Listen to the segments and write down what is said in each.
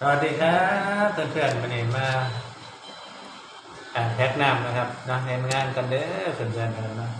สวัสดีครับเพื่อนๆวันนี้มาอ่าแพ็กน้ำนะครับนะเห็นงานกันเด้อเพื่อนๆกันนะ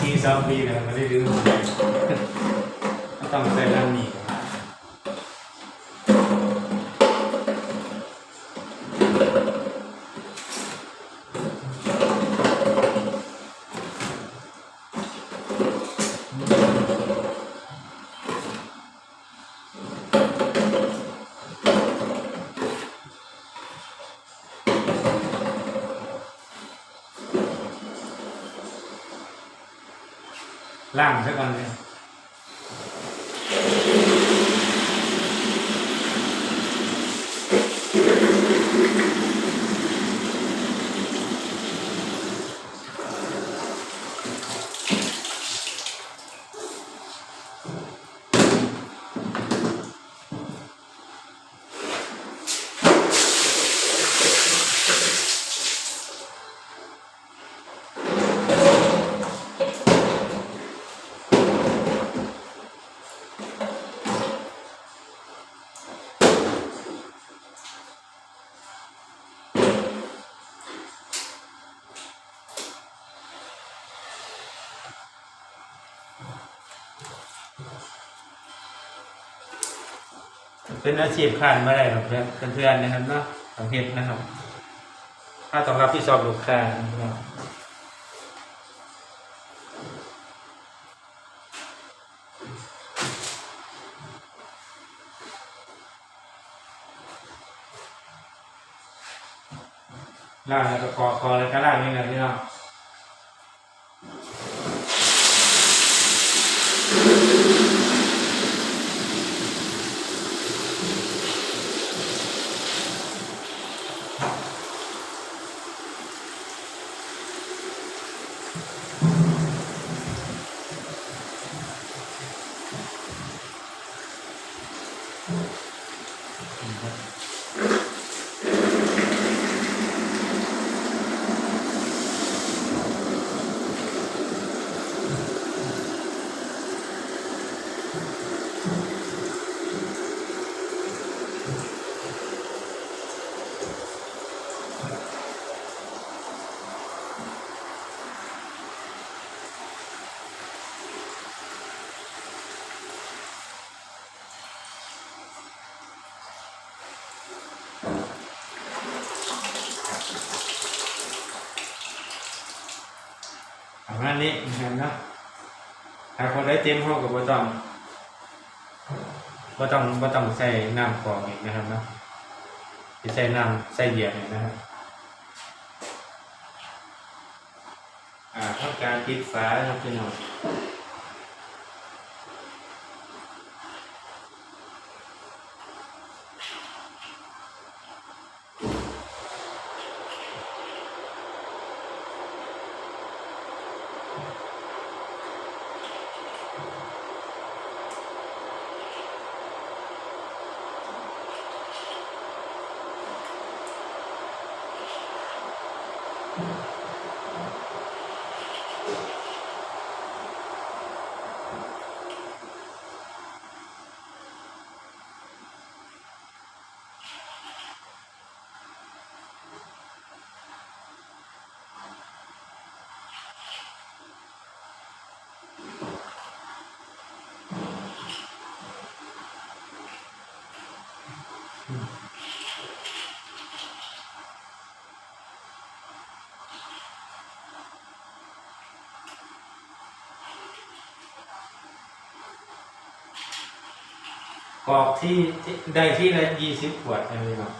ปีสองปีนะครับไม่ได้ดื้อต้องใส่ด้านนี้ ครับล่ เป็นอาชีพขาดไม่ได้หรอกเพื่อนเพื่อนนะครับเนาะต้องเฮ็ดนะครับ ถ้าต้องรับผิดชอบลูกค้านะครับล่างแล้วก็กอกอแล้วก็ล่างนี่นะพี่น้อง นี้นะครับเนาะถ้าคนได้เต็มห้องกับบ่ต้องบ่ต้องบ่ต้องใส่น้ำกรองอีกนะครับเนาะจะใส่น้ำใส่เหยียบอีกนะครับอ่าทำการปิดฝาครับพี่น้อง Mm-hmm. กรอกที่ที่ได้ที่ละยี่สิบขวดอะไรแบบ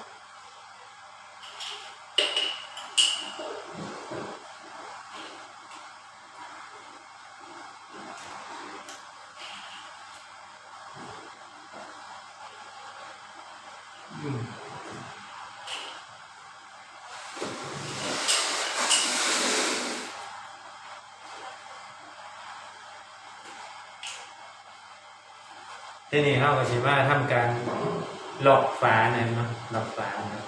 ทีนี้เขาก็สิมาทำการหลอกฝาเนี่ยเนาหลอกฝาเนาะ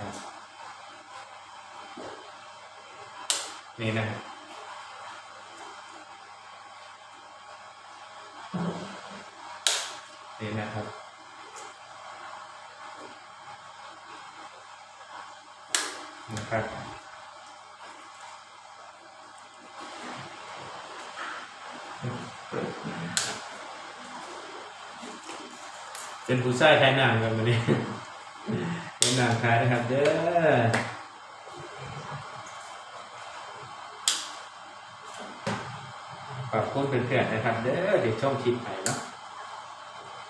นะนี่นะครับนี่นะครับนะครับ เป็นผู้ชายขายนังกันมาเนี่ยเป็นนังขายนะครับเด้อขอบคุณเพื่อนๆนะครับเด้อเด็กช่องคลิปไปเนาะ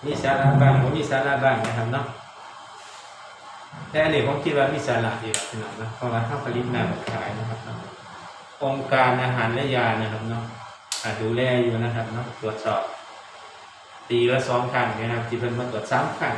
มีสาระบ้างผมมีสาระบ้างนะครับเนาะแต่อันนี้ผมคิดว่ามีสาระดีครับน้องนะเพราะว่าถ้าผลิตน้าขายนะครับเนาะองค์การอาหารและยานะครับเนาะดูแลอยู่นะครับเนาะตรวจสอบ ปีละสองครั้งนะครับที่เพิ่นมาตรวจสามครั้ง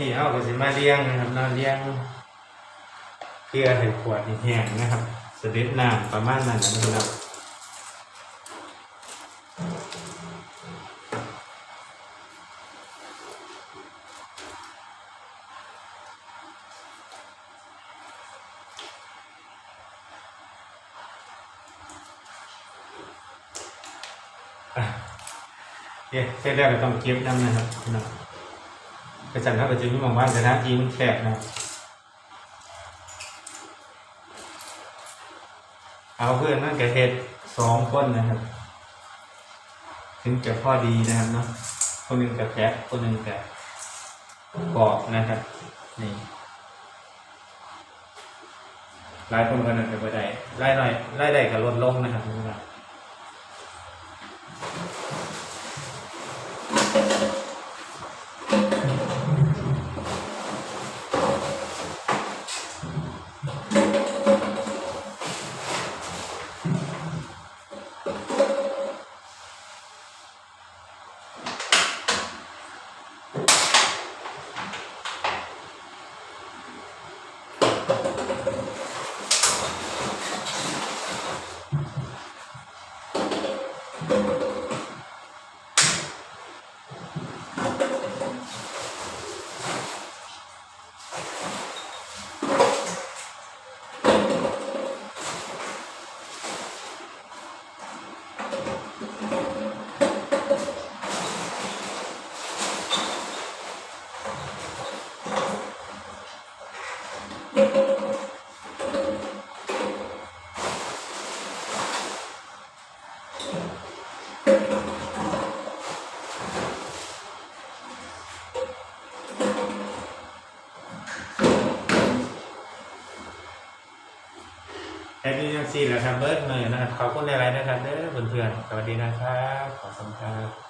นี้เอาก็สิมาเลี้ยงนะครับเนาเลี้ยงเพื่อให้ขวดอีแห้งนะครับสเด็จน้ำประมาณนั้นนะครับอะเนี่ยเสร็จแล้วก็ต้องเก็บน้ำนะครับ พี่น้องไปสั่งครับไปจึงไม่มองว่าแต่หน้าทีมันแคบนะเอาเพื่อนนั่นกับเห็ดสองคนนะครับ ถึงจะพอดีนะครับเนาะคนหนึ่งกับแคบคนหนึ่งกับกรอบนะครับนี่รายคนกันนั่นไปได้รายหน่อยรายได้ก็ลดลงนะครับ ซีแหละครับเบิร์ดเมย์นะครับขอบคุณหลายๆนะครับเด้อเพื่อนๆสวัสดีนะครับขอสมครับ